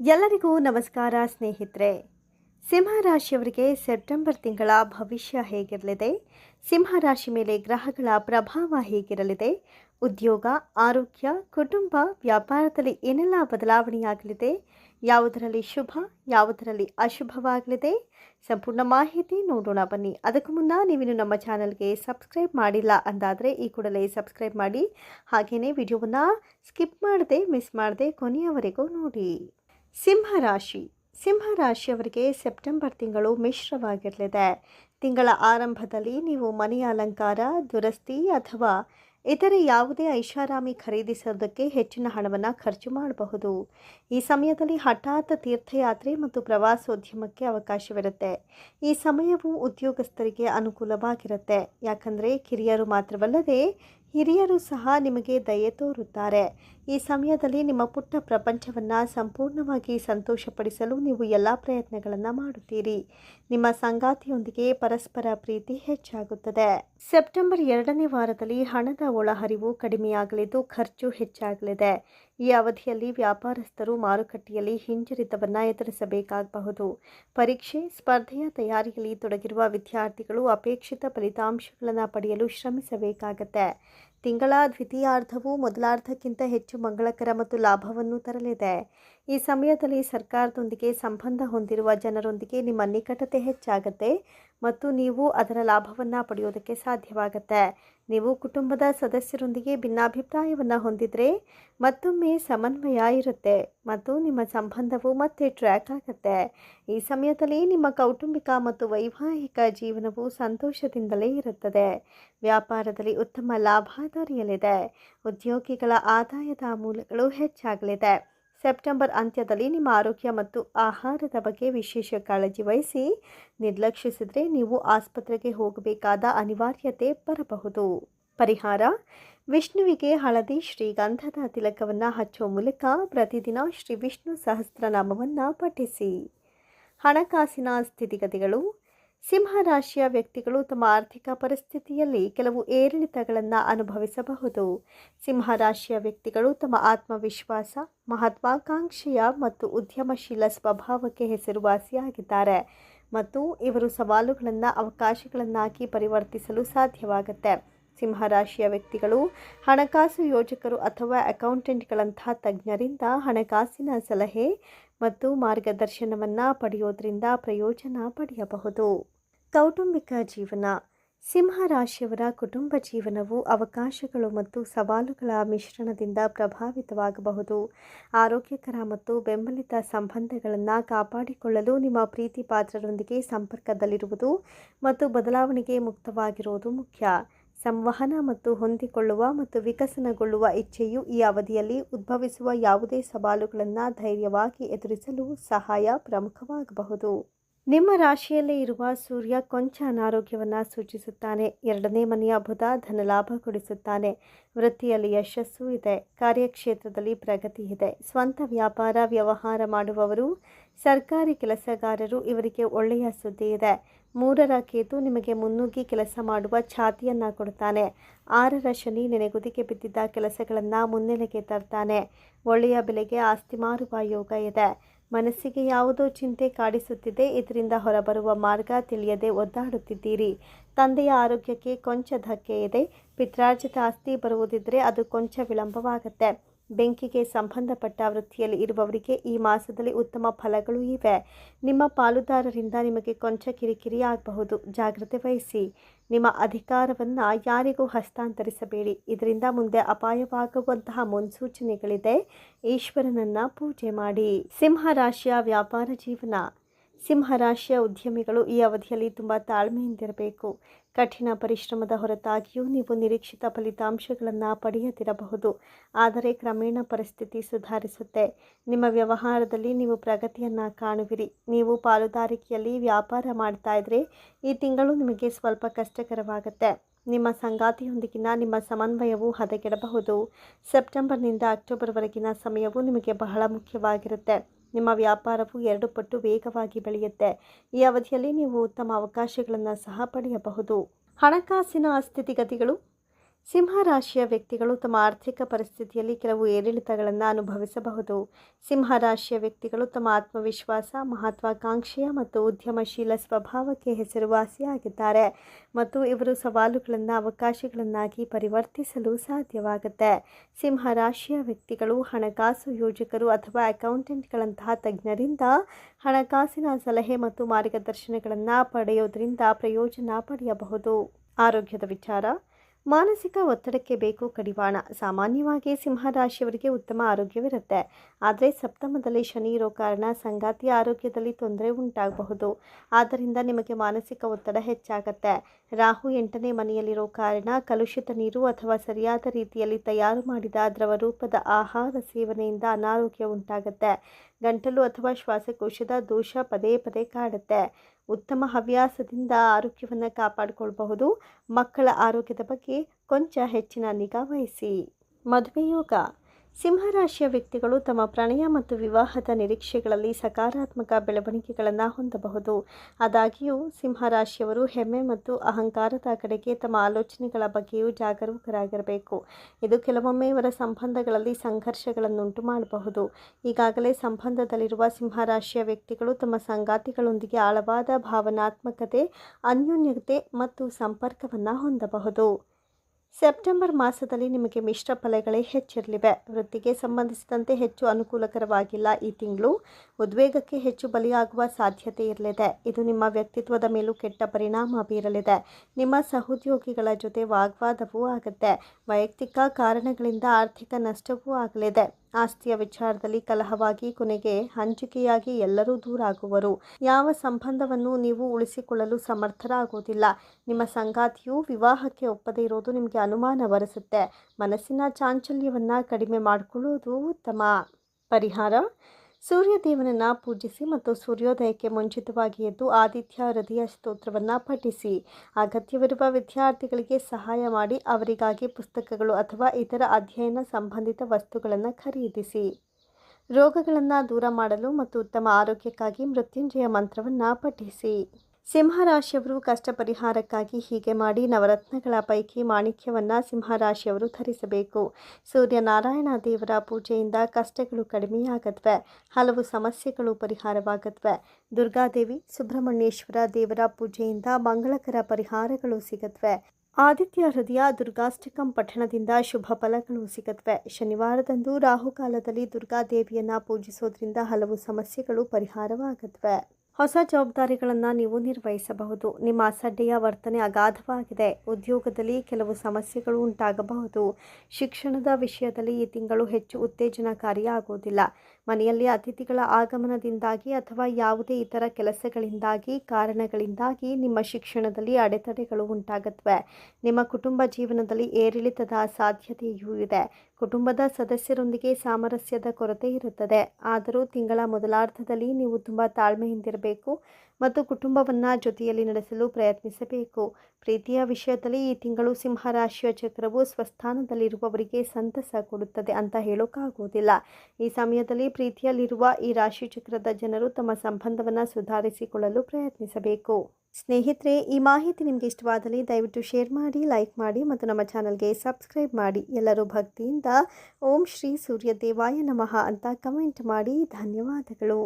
ಎಲ್ಲರಿಗೂ ನಮಸ್ಕಾರ ಸ್ನೇಹಿತರೆ. ಸಿಂಹರಾಶಿಯವರಿಗೆ ಸೆಪ್ಟೆಂಬರ್ ತಿಂಗಳ ಭವಿಷ್ಯ ಹೇಗಿರಲಿದೆ? ಸಿಂಹರಾಶಿ ಮೇಲೆ ಗ್ರಹಗಳ ಪ್ರಭಾವ ಹೇಗಿರಲಿದೆ? ಉದ್ಯೋಗ, ಆರೋಗ್ಯ, ಕುಟುಂಬ, ವ್ಯಾಪಾರದಲ್ಲಿ ಏನೆಲ್ಲ ಬದಲಾವಣೆಯಾಗಲಿದೆ? ಯಾವುದರಲ್ಲಿ ಶುಭ, ಯಾವುದರಲ್ಲಿ ಅಶುಭವಾಗಲಿದೆ? ಸಂಪೂರ್ಣ ಮಾಹಿತಿ ನೋಡೋಣ ಬನ್ನಿ. ಅದಕ್ಕೂ ಮುನ್ನ ನೀವಿನ್ನು ನಮ್ಮ ಚಾನಲ್ಗೆ ಸಬ್ಸ್ಕ್ರೈಬ್ ಮಾಡಿಲ್ಲ ಅಂದಾದರೆ ಈ ಕೂಡಲೇ ಸಬ್ಸ್ಕ್ರೈಬ್ ಮಾಡಿ. ಹಾಗೆಯೇ ವಿಡಿಯೋವನ್ನು ಸ್ಕಿಪ್ ಮಾಡದೆ, ಮಿಸ್ ಮಾಡದೆ ಕೊನೆಯವರೆಗೂ ನೋಡಿ. ಸಿಂಹರಾಶಿ. ಸಿಂಹರಾಶಿಯವರಿಗೆ ಸೆಪ್ಟೆಂಬರ್ ತಿಂಗಳು ಮಿಶ್ರವಾಗಿರಲಿದೆ. ತಿಂಗಳ ಆರಂಭದಲ್ಲಿ ನೀವು ಮನೆಯ ಅಲಂಕಾರ, ದುರಸ್ತಿ ಅಥವಾ ಇತರೆ ಯಾವುದೇ ಐಷಾರಾಮಿ ಖರೀದಿಸೋದಕ್ಕೆ ಹೆಚ್ಚಿನ ಹಣವನ್ನು ಖರ್ಚು ಮಾಡಬಹುದು. ಈ ಸಮಯದಲ್ಲಿ ಹಠಾತ್ ತೀರ್ಥಯಾತ್ರೆ ಮತ್ತು ಪ್ರವಾಸೋದ್ಯಮಕ್ಕೆ ಅವಕಾಶವಿರುತ್ತೆ. ಈ ಸಮಯವು ಉದ್ಯೋಗಸ್ಥರಿಗೆ ಅನುಕೂಲವಾಗಿರುತ್ತೆ. ಯಾಕಂದರೆ ಕಿರಿಯರು ಮಾತ್ರವಲ್ಲದೆ ಹಿರಿಯರು ಸಹ ನಿಮಗೆ ದಯೆ ತೋರುತ್ತಾರೆ. ಈ ಸಮಯದಲ್ಲಿ ನಿಮ್ಮ ಪುಟ್ಟ ಪ್ರಪಂಚವನ್ನು ಸಂಪೂರ್ಣವಾಗಿ ಸಂತೋಷಪಡಿಸಲು ನೀವು ಎಲ್ಲ ಪ್ರಯತ್ನಗಳನ್ನು ಮಾಡುತ್ತೀರಿ. ನಿಮ್ಮ ಸಂಗಾತಿಯೊಂದಿಗೆ ಪರಸ್ಪರ ಪ್ರೀತಿ ಹೆಚ್ಚಾಗುತ್ತದೆ. ಸೆಪ್ಟೆಂಬರ್ ಎರಡನೇ ವಾರದಲ್ಲಿ ಹಣದ ಒಳಹರಿವು ಕಡಿಮೆಯಾಗಲಿದ್ದು ಖರ್ಚು ಹೆಚ್ಚಾಗಲಿದೆ. ಈ ಅವಧಿಯಲ್ಲಿ ವ್ಯಾಪಾರಸ್ಥರು ಮಾರುಕಟ್ಟೆಯಲ್ಲಿ ಹಿಂಜರಿತವನ್ನು ಎದುರಿಸಬೇಕಾಗಬಹುದು. ಪರೀಕ್ಷೆ, ಸ್ಪರ್ಧೆಯ ತಯಾರಿಯಲ್ಲಿ ತೊಡಗಿರುವ ವಿದ್ಯಾರ್ಥಿಗಳು ಅಪೇಕ್ಷಿತ ಫಲಿತಾಂಶಗಳನ್ನು ಪಡೆಯಲು ಶ್ರಮಿಸಬೇಕಾಗತ್ತೆ. ತಿಂಗಳ ದ್ವಿತೀಯಾರ್ಧವು ಮೊದಲಾರ್ಧಕ್ಕಿಂತ ಹೆಚ್ಚು ಮಂಗಳಕರ ಮತ್ತು ಲಾಭವನ್ನು ತರಲಿದೆ. ಈ ಸಮಯದಲ್ಲಿ ಸರ್ಕಾರದೊಂದಿಗೆ ಸಂಬಂಧ ಹೊಂದಿರುವ ಜನರೊಂದಿಗೆ ನಿಮ್ಮ ನಿಕಟತೆ ಹೆಚ್ಚಾಗತ್ತೆ. ಮತ್ತು ನೀವು ಅದರ ಲಾಭವನ್ನು ಪಡೆಯೋದಕ್ಕೆ ಸಾಧ್ಯವಾಗುತ್ತೆ. ನೀವು ಕುಟುಂಬದ ಸದಸ್ಯರೊಂದಿಗೆ ಭಿನ್ನಾಭಿಪ್ರಾಯವನ್ನು ಹೊಂದಿದರೆ ಮತ್ತೊಮ್ಮೆ ಸಮನ್ವಯ ಇರುತ್ತೆ ಮತ್ತು ನಿಮ್ಮ ಸಂಬಂಧವು ಮತ್ತೆ ಟ್ರ್ಯಾಕ್ ಆಗುತ್ತೆ. ಈ ಸಮಯದಲ್ಲಿ ನಿಮ್ಮ ಕೌಟುಂಬಿಕ ಮತ್ತು ವೈವಾಹಿಕ ಜೀವನವು ಸಂತೋಷದಿಂದಲೇ ಇರುತ್ತದೆ. ವ್ಯಾಪಾರದಲ್ಲಿ ಉತ್ತಮ ಲಾಭ ದೊರೆಯಲಿದೆ ಉದ್ಯೋಗಿಗಳ ಆದಾಯದ ಮೂಲಗಳು ಹೆಚ್ಚಾಗಲಿದೆ. ಸೆಪ್ಟೆಂಬರ್ ಅಂತ್ಯದಲ್ಲಿ ನಿಮ್ಮ ಆರೋಗ್ಯ ಮತ್ತು ಆಹಾರದ ಬಗ್ಗೆ ವಿಶೇಷ ಕಾಳಜಿ ವಹಿಸಿ ನಿರ್ಲಕ್ಷಿಸಿದರೆ ನೀವು ಆಸ್ಪತ್ರೆಗೆ ಹೋಗಬೇಕಾದ ಅನಿವಾರ್ಯತೆ ಬರಬಹುದು. ಪರಿಹಾರ, ವಿಷ್ಣುವಿಗೆ ಹಳದಿ ಶ್ರೀಗಂಧದ ತಿಲಕವನ್ನು ಹಚ್ಚುವ ಮೂಲಕ ಪ್ರತಿದಿನ ಶ್ರೀ ವಿಷ್ಣು ಸಹಸ್ರನಾಮವನ್ನು ಪಠಿಸಿ. ಹಣಕಾಸಿನ ಸ್ಥಿತಿಗತಿಗಳು ಸಿಂಹರಾಶಿಯ ವ್ಯಕ್ತಿಗಳು ತಮ್ಮ ಆರ್ಥಿಕ ಪರಿಸ್ಥಿತಿಯಲ್ಲಿ ಕೆಲವು ಏರಿಳಿತಗಳನ್ನು ಅನುಭವಿಸಬಹುದು. ಸಿಂಹರಾಶಿಯ ವ್ಯಕ್ತಿಗಳು ತಮ್ಮ ಆತ್ಮವಿಶ್ವಾಸ, ಮಹತ್ವಾಕಾಂಕ್ಷೆಯ ಮತ್ತು ಉದ್ಯಮಶೀಲ ಸ್ವಭಾವಕ್ಕೆ ಹೆಸರುವಾಸಿಯಾಗಿದ್ದಾರೆ ಮತ್ತು ಇವರು ಸವಾಲುಗಳನ್ನು, ಅವಕಾಶಗಳನ್ನಾಗಿ ಪರಿವರ್ತಿಸಲು ಸಾಧ್ಯವಾಗುತ್ತೆ. ಸಿಂಹರಾಶಿಯ ವ್ಯಕ್ತಿಗಳು, ಹಣಕಾಸು ಯೋಜಕರು ಅಥವಾ ಅಕೌಂಟೆಂಟ್ಗಳಂತಹ ತಜ್ಞರಿಂದ ಹಣಕಾಸಿನ ಸಲಹೆ ಮತ್ತು ಮಾರ್ಗದರ್ಶನವನ್ನು ಪಡೆಯೋದ್ರಿಂದ ಪ್ರಯೋಜನ ಪಡೆಯಬಹುದು. ಕೌಟುಂಬಿಕ ಜೀವನ. ಸಿಂಹ ರಾಶಿಯವರ ಕುಟುಂಬ ಜೀವನವು ಅವಕಾಶಗಳು ಮತ್ತು ಸವಾಲುಗಳ ಮಿಶ್ರಣದಿಂದ ಪ್ರಭಾವಿತವಾಗಬಹುದು. ಆರೋಗ್ಯಕರ ಮತ್ತು ಬೆಂಬಲಿತ ಸಂಬಂಧಗಳನ್ನು ಕಾಪಾಡಿಕೊಳ್ಳಲು ನಿಮ್ಮ ಪ್ರೀತಿ ಪಾತ್ರರೊಂದಿಗೆ ಸಂಪರ್ಕದಲ್ಲಿರುವುದು ಮತ್ತು ಬದಲಾವಣೆಗೆ ಮುಕ್ತವಾಗಿರುವುದು ಮುಖ್ಯ. ಸಂವಹನ ಮತ್ತು ಹೊಂದಿಕೊಳ್ಳುವ ಮತ್ತು ವಿಕಸನಗೊಳ್ಳುವ ಇಚ್ಛೆಯು ಈ ಅವಧಿಯಲ್ಲಿ ಉದ್ಭವಿಸುವ ಯಾವುದೇ ಸವಾಲುಗಳನ್ನು ಧೈರ್ಯವಾಗಿ ಎದುರಿಸಲು ಸಹಾಯ ಪ್ರಮುಖವಾಗಬಹುದು. ನಿಮ್ಮ ರಾಶಿಯಲ್ಲೇ ಇರುವ ಸೂರ್ಯ ಕೊಂಚ ಅನಾರೋಗ್ಯವನ್ನು ಸೂಚಿಸುತ್ತಾನೆ. ಎರಡನೇ ಮನೆಯ ಬುಧ ಧನಲಾಭ ಕೊಡಿಸುತ್ತಾನೆ. ವೃತ್ತಿಯಲ್ಲಿ ಯಶಸ್ಸು ಇದೆ. ಕಾರ್ಯಕ್ಷೇತ್ರದಲ್ಲಿ ಪ್ರಗತಿ ಇದೆ. ಸ್ವಂತ ವ್ಯಾಪಾರ, ವ್ಯವಹಾರ ಮಾಡುವವರು, ಸರ್ಕಾರಿ ಕೆಲಸಗಾರರು ಇವರಿಗೆ ಒಳ್ಳೆಯ ಸುದ್ದಿ ಇದೆ. ಮೂರರ ಕೇತು ನಿಮಗೆ ಮುನ್ನುಗ್ಗಿ ಕೆಲಸ ಮಾಡುವ ಛಾತಿಯನ್ನು ಕೊಡ್ತಾನೆ ಆರರ ಶನಿ ನೆನೆಗುದಿಗೆ ಬಿದ್ದಿದ್ದ ಕೆಲಸಗಳನ್ನು ಮುನ್ನೆಲೆಗೆ ತರ್ತಾನೆ. ಒಳ್ಳೆಯ ಬೆಲೆಗೆ ಆಸ್ತಿ ಮಾರುವ ಯೋಗ ಇದೆ. ಮನಸ್ಸಿಗೆ ಯಾವುದೋ ಚಿಂತೆ ಕಾಡಿಸುತ್ತಿದೆ, ಇದರಿಂದ ಹೊರಬರುವ ಮಾರ್ಗ ತಿಳಿಯದೆ ಒದ್ದಾಡುತ್ತಿದ್ದೀರಿ. ತಂದೆಯ ಆರೋಗ್ಯಕ್ಕೆ ಕೊಂಚ ಧಕ್ಕೆ ಇದೆ. ಪಿತ್ರಾರ್ಜಿತ ಆಸ್ತಿ ಬರುವುದಿದ್ದರೆ ಅದು ಕೊಂಚ ವಿಳಂಬವಾಗುತ್ತೆ. ಬೆಂಕಿಗೆ ಸಂಬಂಧಪಟ್ಟ ವೃತ್ತಿಯಲ್ಲಿ ಇರುವವರಿಗೆ ಈ ಮಾಸದಲ್ಲಿ ಉತ್ತಮ ಫಲಗಳು ಇವೆ. ನಿಮ್ಮ ಪಾಲುದಾರರಿಂದ ನಿಮಗೆ ಕೊಂಚ ಕಿರಿಕಿರಿ ಆಗಬಹುದು. ಜಾಗ್ರತೆ ವಹಿಸಿ. ನಿಮ್ಮ ಅಧಿಕಾರವನ್ನು ಯಾರಿಗೂ ಹಸ್ತಾಂತರಿಸಬೇಡಿ. ಇದರಿಂದ ಮುಂದೆ ಅಪಾಯವಾಗುವಂತಹ ಮುನ್ಸೂಚನೆಗಳಿದೆ. ಈಶ್ವರನನ್ನು ಪೂಜೆ ಮಾಡಿ. ಸಿಂಹ ರಾಶಿಯ ವ್ಯಾಪಾರ ಜೀವನ. ಸಿಂಹರಾಶಿಯ ಉದ್ಯಮಿಗಳು ಈ ಅವಧಿಯಲ್ಲಿ ತುಂಬ ತಾಳ್ಮೆಯಿಂದಿರಬೇಕು. ಕಠಿಣ ಪರಿಶ್ರಮದ ಹೊರತಾಗಿಯೂ ನೀವು ನಿರೀಕ್ಷಿತ ಫಲಿತಾಂಶಗಳನ್ನು ಪಡೆಯದಿರಬಹುದು. ಆದರೆ ಕ್ರಮೇಣ ಪರಿಸ್ಥಿತಿ ಸುಧಾರಿಸುತ್ತೆ. ನಿಮ್ಮ ವ್ಯವಹಾರದಲ್ಲಿ ನೀವು ಪ್ರಗತಿಯನ್ನು ಕಾಣುವಿರಿ. ನೀವು ಪಾಲುದಾರಿಕೆಯಲ್ಲಿ ವ್ಯಾಪಾರ ಮಾಡ್ತಾ ಇದ್ರೆ ಈ ತಿಂಗಳು ನಿಮಗೆ ಸ್ವಲ್ಪ ಕಷ್ಟಕರವಾಗುತ್ತೆ. ನಿಮ್ಮ ಸಂಗಾತಿಯೊಂದಿಗಿನ ನಿಮ್ಮ ಸಮನ್ವಯವು ಹದಗೆಡಬಹುದು. ಸೆಪ್ಟೆಂಬರ್ನಿಂದ ಅಕ್ಟೋಬರ್ವರೆಗಿನ ಸಮಯವು ನಿಮಗೆ ಬಹಳ ಮುಖ್ಯವಾಗಿರುತ್ತೆ. ನಿಮ್ಮ ವ್ಯಾಪಾರವು ಎರಡು ಪಟ್ಟು ವೇಗವಾಗಿ ಬೆಳೆಯುತ್ತೆ. ಈ ಅವಧಿಯಲ್ಲಿ ನೀವು ಉತ್ತಮ ಅವಕಾಶಗಳನ್ನು ಸಹ ಪಡೆಯಬಹುದು. ಹಣಕಾಸಿನ ಸ್ಥಿತಿಗತಿಗಳು ಸಿಂಹರಾಶಿಯ ವ್ಯಕ್ತಿಗಳು ತಮ್ಮ ಆರ್ಥಿಕ ಪರಿಸ್ಥಿತಿಯಲ್ಲಿ ಕೆಲವು ಏರಿಳಿತಗಳನ್ನು ಅನುಭವಿಸಬಹುದು. ಸಿಂಹರಾಶಿಯ ವ್ಯಕ್ತಿಗಳು ತಮ್ಮ ಆತ್ಮವಿಶ್ವಾಸ, ಮಹತ್ವಾಕಾಂಕ್ಷೆಯ ಮತ್ತು ಉದ್ಯಮಶೀಲ ಸ್ವಭಾವಕ್ಕೆ ಹೆಸರುವಾಸಿಯಾಗಿದ್ದಾರೆ ಮತ್ತು ಇವರು ಸವಾಲುಗಳನ್ನು, ಅವಕಾಶಗಳನ್ನಾಗಿ ಪರಿವರ್ತಿಸಲು ಸಾಧ್ಯವಾಗುತ್ತೆ. ಸಿಂಹರಾಶಿಯ ವ್ಯಕ್ತಿಗಳು ಹಣಕಾಸು ಯೋಜಕರು ಅಥವಾ ಅಕೌಂಟೆಂಟ್ಗಳಂತಹ ತಜ್ಞರಿಂದ ಹಣಕಾಸಿನ ಸಲಹೆ ಮತ್ತು ಮಾರ್ಗದರ್ಶನಗಳನ್ನು ಪಡೆಯೋದರಿಂದ ಪ್ರಯೋಜನ ಪಡೆಯಬಹುದು. ಆರೋಗ್ಯದ ವಿಚಾರ ಮಾನಸಿಕ ಒತ್ತಡಕ್ಕೆ ಬೇಕು ಕಡಿವಾಣ. ಸಾಮಾನ್ಯವಾಗಿ ಸಿಂಹರಾಶಿಯವರಿಗೆ ಉತ್ತಮ ಆರೋಗ್ಯವಿರುತ್ತೆ. ಆದರೆ ಸಪ್ತಮದಲ್ಲಿ ಶನಿ ಇರೋ ಕಾರಣ ಸಂಗಾತಿಯ ಆರೋಗ್ಯದಲ್ಲಿ ತೊಂದರೆ ಉಂಟಾಗಬಹುದು. ಆದ್ದರಿಂದ ನಿಮಗೆ ಮಾನಸಿಕ ಒತ್ತಡ ಹೆಚ್ಚಾಗತ್ತೆ. ರಾಹು ಎಂಟನೇ ಮನೆಯಲ್ಲಿರೋ ಕಾರಣ ಕಲುಷಿತ ನೀರು ಅಥವಾ ಸರಿಯಾದ ರೀತಿಯಲ್ಲಿ ತಯಾರು ಮಾಡಿದ ದ್ರವ ರೂಪದ ಆಹಾರ ಸೇವನೆಯಿಂದ ಅನಾರೋಗ್ಯ ಉಂಟಾಗುತ್ತೆ. ಗಂಟಲು ಅಥವಾ ಶ್ವಾಸಕೋಶದ ದೋಷ ಪದೇ ಪದೇ ಕಾಡುತ್ತೆ ಉತ್ತಮ ಹವ್ಯಾಸದಿಂದ ಆರೋಗ್ಯವನ್ನು ಕಾಪಾಡಿಕೊಳ್ಬಹುದು. ಮಕ್ಕಳ ಆರೋಗ್ಯದ ಬಗ್ಗೆ ಕೊಂಚ ಹೆಚ್ಚಿನ ನಿಗಾ ವಹಿಸಿ. ಮದುವೆ ಯೋಗ. ಸಿಂಹರಾಶಿಯ ವ್ಯಕ್ತಿಗಳು ತಮ್ಮ ಪ್ರಣಯ ಮತ್ತು ವಿವಾಹದ ನಿರೀಕ್ಷೆಗಳಲ್ಲಿ ಸಕಾರಾತ್ಮಕ ಬೆಳವಣಿಗೆಗಳನ್ನು ಹೊಂದಬಹುದು. ಆದಾಗ್ಯೂ, ಸಿಂಹರಾಶಿಯವರು ಹೆಮ್ಮೆ ಮತ್ತು ಅಹಂಕಾರದ ಕಡೆಗೆ ತಮ್ಮ ಆಲೋಚನೆಗಳ ಬಗ್ಗೆಯೂ ಜಾಗರೂಕರಾಗಿರಬೇಕು. ಇದು ಕೆಲವೊಮ್ಮೆ ಇವರ ಸಂಬಂಧಗಳಲ್ಲಿ ಸಂಘರ್ಷಗಳನ್ನುಂಟು ಮಾಡಬಹುದು. ಈಗಾಗಲೇ ಸಂಬಂಧದಲ್ಲಿರುವ ಸಿಂಹರಾಶಿಯ ವ್ಯಕ್ತಿಗಳು ತಮ್ಮ ಸಂಗಾತಿಗಳೊಂದಿಗೆ ಆಳವಾದ ಭಾವನಾತ್ಮಕತೆ, ಅನ್ಯೋನ್ಯತೆ ಮತ್ತು ಸಂಪರ್ಕವನ್ನು ಹೊಂದಬಹುದು. ಸೆಪ್ಟೆಂಬರ್ ಮಾಸದಲ್ಲಿ ನಿಮಗೆ ಮಿಶ್ರ ಫಲಗಳೇ ಹೆಚ್ಚಿರಲಿವೆ. ವೃತ್ತಿಗೆ ಸಂಬಂಧಿಸಿದಂತೆ ಹೆಚ್ಚು ಅನುಕೂಲಕರವಾಗಿಲ್ಲ ಈ ತಿಂಗಳು. ಉದ್ವೇಗಕ್ಕೆ ಹೆಚ್ಚು ಬಲಿಯಾಗುವ ಸಾಧ್ಯತೆ ಇರಲಿದೆ. ಇದು ನಿಮ್ಮ ವ್ಯಕ್ತಿತ್ವದ ಮೇಲೂ ಕೆಟ್ಟ ಪರಿಣಾಮ ಬೀರಲಿದೆ. ನಿಮ್ಮ ಸಹೋದ್ಯೋಗಿಗಳ ಜೊತೆ ವಾಗ್ವಾದವೂ ಆಗುತ್ತೆ. ವೈಯಕ್ತಿಕ ಕಾರಣಗಳಿಂದ ಆರ್ಥಿಕ ನಷ್ಟವೂ ಆಗಲಿದೆ. ಆಸ್ತಿಯ ವಿಚಾರದಲ್ಲಿ ಕಲಹವಾಗಿ ಕೊನೆಗೆ ಹಂಚಿಕೆಯಾಗಿ ಎಲ್ಲರೂ ದೂರಾಗುವರು. ಯಾವ ಸಂಬಂಧವನ್ನು ನೀವು ಉಳಿಸಿಕೊಳ್ಳಲು ಸಮರ್ಥರಾಗುವುದಿಲ್ಲ. ನಿಮ್ಮ ಸಂಗಾತಿಯು ವಿವಾಹಕ್ಕೆ ಒಪ್ಪದೇ ಇರೋದು ನಿಮಗೆ ಅನುಮಾನ ಬರೆಸುತ್ತೆ ಮನಸ್ಸಿನ ಚಾಂಚಲ್ಯವನ್ನು ಕಡಿಮೆ ಮಾಡಿಕೊಳ್ಳುವುದು ಉತ್ತಮ. ಪರಿಹಾರ? ಸೂರ್ಯದೇವನನ್ನು ಪೂಜಿಸಿ ಮತ್ತು ಸೂರ್ಯೋದಯಕ್ಕೆ ಮುಂಚಿತವಾಗಿ ಎದ್ದು ಆದಿತ್ಯ ಹೃದಯ ಸ್ತೋತ್ರವನ್ನು ಪಠಿಸಿ. ಅಗತ್ಯವಿರುವ ವಿದ್ಯಾರ್ಥಿಗಳಿಗೆ ಸಹಾಯ ಮಾಡಿ ಅವರಿಗಾಗಿ ಪುಸ್ತಕಗಳು ಅಥವಾ ಇತರ ಅಧ್ಯಯನ ಸಂಬಂಧಿತ ವಸ್ತುಗಳನ್ನು ಖರೀದಿಸಿ. ರೋಗಗಳನ್ನು ದೂರ ಮಾಡಲು ಮತ್ತು ಉತ್ತಮ ಆರೋಗ್ಯಕ್ಕಾಗಿ ಮೃತ್ಯುಂಜಯ ಮಂತ್ರವನ್ನು ಪಠಿಸಿ. ಸಿಂಹರಾಶಿಯವರು ಕಷ್ಟ ಪರಿಹಾರಕ್ಕಾಗಿ ಹೀಗೆ ಮಾಡಿ ನವರತ್ನಗಳ ಪೈಕಿ ಮಾಣಿಕ್ಯವನ್ನು ಸಿಂಹರಾಶಿಯವರು ಧರಿಸಬೇಕು. ಸೂರ್ಯನಾರಾಯಣ ದೇವರ ಪೂಜೆಯಿಂದ ಕಷ್ಟಗಳು ಕಡಿಮೆಯಾಗತ್ವೆ ಹಲವು ಸಮಸ್ಯೆಗಳು ಪರಿಹಾರವಾಗತ್ವೆ ದುರ್ಗಾದೇವಿ, ಸುಬ್ರಹ್ಮಣ್ಯೇಶ್ವರ ದೇವರ ಪೂಜೆಯಿಂದ ಮಂಗಳಕರ ಪರಿಹಾರಗಳು ಸಿಗತ್ವೆ ಆದಿತ್ಯ ಹೃದಯ ದುರ್ಗಾಷ್ಟಕಂ ಪಠಣದಿಂದ ಶುಭ ಫಲಗಳು ಸಿಗತ್ವೆ ಶನಿವಾರದಂದು ರಾಹುಕಾಲದಲ್ಲಿ ದುರ್ಗಾದೇವಿಯನ್ನು ಪೂಜಿಸೋದ್ರಿಂದ ಹಲವು ಸಮಸ್ಯೆಗಳು ಪರಿಹಾರವಾಗತ್ವೆ ಹೊಸ ಜವಾಬ್ದಾರಿಗಳನ್ನು ನೀವು ನಿರ್ವಹಿಸಬಹುದು. ನಿಮ್ಮ ಅಸಡ್ಡೆಯ ವರ್ತನೆ ಅಗಾಧವಾಗಿದೆ. ಉದ್ಯೋಗದಲ್ಲಿ ಕೆಲವು ಸಮಸ್ಯೆಗಳು ಉಂಟಾಗಬಹುದು. ಶಿಕ್ಷಣದ ವಿಷಯದಲ್ಲಿ ಈ ತಿಂಗಳು ಹೆಚ್ಚು ಉತ್ತೇಜನಕಾರಿಯಾಗುವುದಿಲ್ಲ. ಮನೆಯಲ್ಲಿ ಅತಿಥಿಗಳ ಆಗಮನದಿಂದಾಗಿ ಅಥವಾ ಯಾವುದೇ ಇತರ ಕೆಲಸಗಳಿಂದಾಗಿ, ಕಾರಣಗಳಿಂದಾಗಿ ನಿಮ್ಮ ಶಿಕ್ಷಣದಲ್ಲಿ ಅಡೆತಡೆಗಳು ಉಂಟಾಗತ್ವೆ. ನಿಮ್ಮ ಕುಟುಂಬ ಜೀವನದಲ್ಲಿ ಏರಿಳಿತದ ಸಾಧ್ಯತೆಯೂ ಇದೆ. ಕುಟುಂಬದ ಸದಸ್ಯರೊಂದಿಗೆ ಸಾಮರಸ್ಯದ ಕೊರತೆ ಇರುತ್ತದೆ. ಆದರೂ ತಿಂಗಳ ಮೊದಲಾರ್ಧದಲ್ಲಿ ನೀವು ತುಂಬ ತಾಳ್ಮೆಯಿಂದಿರಬೇಕು ಮತ್ತು ಕುಟುಂಬವನ್ನು ಜೊತೆಯಲ್ಲಿ ನಡೆಸಲು ಪ್ರಯತ್ನಿಸಬೇಕು. ಪ್ರೀತಿಯ ವಿಷಯದಲ್ಲಿ ಈ ತಿಂಗಳು ಸಿಂಹರಾಶಿಯ ಚಕ್ರವು ಸ್ವಸ್ಥಾನದಲ್ಲಿರುವವರಿಗೆ ಸಂತಸ ಕೊಡುತ್ತದೆ ಅಂತ ಹೇಳೋಕ್ಕಾಗುವುದಿಲ್ಲ. ಈ ಸಮಯದಲ್ಲಿ ಪ್ರೀತಿಯಲ್ಲಿರುವ ಈ ರಾಶಿ ಚಕ್ರದ ಜನರು ತಮ್ಮ ಸಂಬಂಧವನ್ನು ಸುಧಾರಿಸಿಕೊಳ್ಳಲು ಪ್ರಯತ್ನಿಸಬೇಕು. ಸ್ನೇಹಿತರೆ, ಈ ಮಾಹಿತಿ ನಿಮಗೆ ಇಷ್ಟವಾದಲ್ಲಿ ದಯವಿಟ್ಟು ಶೇರ್ ಮಾಡಿ, ಲೈಕ್ ಮಾಡಿ ಮತ್ತು ನಮ್ಮ ಚಾನಲ್ಗೆ ಸಬ್ಸ್ಕ್ರೈಬ್ ಮಾಡಿ. ಎಲ್ಲರೂ ಭಕ್ತಿಯಿಂದ ಓಂ ಶ್ರೀ ಸೂರ್ಯ ದೇವಾಯ ನಮಃ ಅಂತ ಕಮೆಂಟ್ ಮಾಡಿ. ಧನ್ಯವಾದಗಳು.